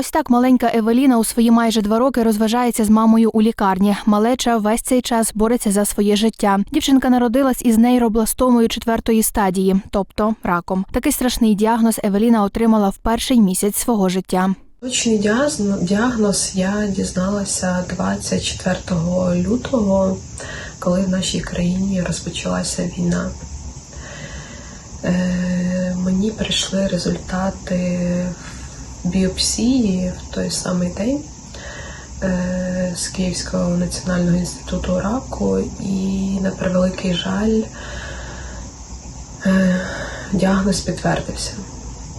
Ось так маленька Евеліна у свої майже два роки розважається з мамою у лікарні. Малеча весь цей час бореться за своє життя. Дівчинка народилась із нейробластомою четвертої стадії, тобто раком. Такий страшний діагноз Евеліна отримала в перший місяць свого життя. Точний діагноз, я дізналася 24 лютого, коли в нашій країні розпочалася війна. Е, мені прийшли результати біопсії в той самий день е, з Київського національного інституту раку, і на превеликий жаль, е, діагноз підтвердився.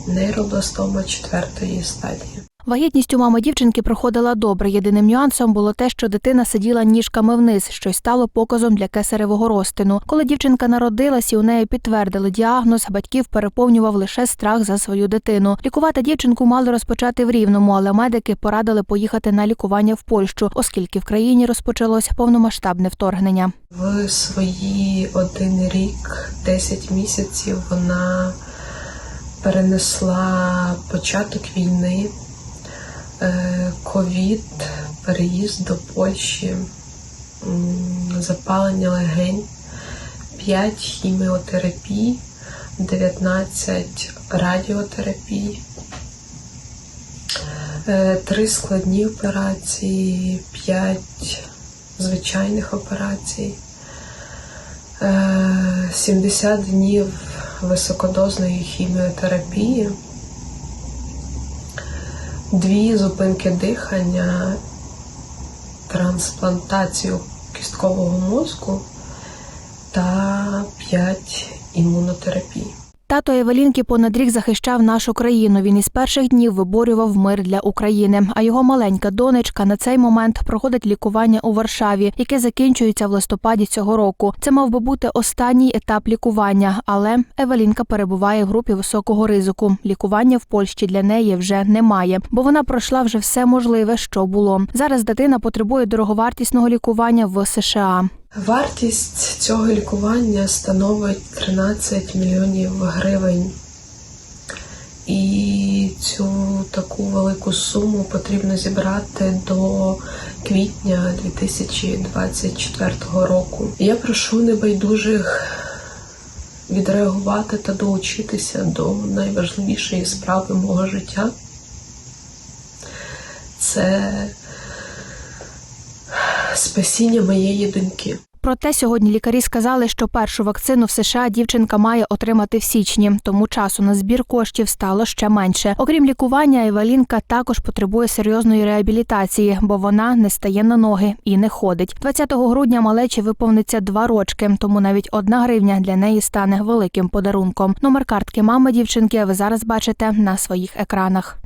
Нейробластома четвертої стадії. Вагітність у мами дівчинки проходила добре. Єдиним нюансом було те, що дитина сиділа ніжками вниз, що й стало показом для кесаревого розтину. Коли дівчинка народилась і у неї підтвердили діагноз, батьків переповнював лише страх за свою дитину. Лікувати дівчинку мали розпочати в рівному, але медики порадили поїхати на лікування в Польщу, оскільки в країні розпочалось повномасштабне вторгнення. В свої один рік, 10 місяців вона перенесла початок війни, ковід, переїзд до Польщі, запалення легень, 5 хіміотерапій, 19 радіотерапій, е, три складні операції, 5 звичайних операцій. Е, 70 днів високодозної хіміотерапії, дві зупинки дихання, трансплантацію кісткового мозку та 5 імунотерапій. Тато Евелінки понад рік захищав нашу країну. Він із перших днів виборював мир для України. А його маленька донечка на цей момент проходить лікування у Варшаві, яке закінчується в листопаді цього року. Це мав би бути останній етап лікування, але Евелінка перебуває в групі високого ризику. Лікування в Польщі для неї вже немає, бо вона пройшла вже все можливе, що було. Зараз дитина потребує дороговартісного лікування в США. Вартість цього лікування становить 13 мільйонів гривень. І цю таку велику суму потрібно зібрати до квітня 2024 року. Я прошу небайдужих відреагувати та долучитися до найважливішої справи мого життя. Це спасіння моєї доньки. Проте сьогодні лікарі сказали, що першу вакцину в США дівчинка має отримати в січні, тому часу на збір коштів стало ще менше. Окрім лікування, Евелінка також потребує серйозної реабілітації, бо вона не стає на ноги і не ходить. 20 грудня малечі виповниться два рочки, тому навіть одна гривня для неї стане великим подарунком. Номер картки мами дівчинки ви зараз бачите на своїх екранах.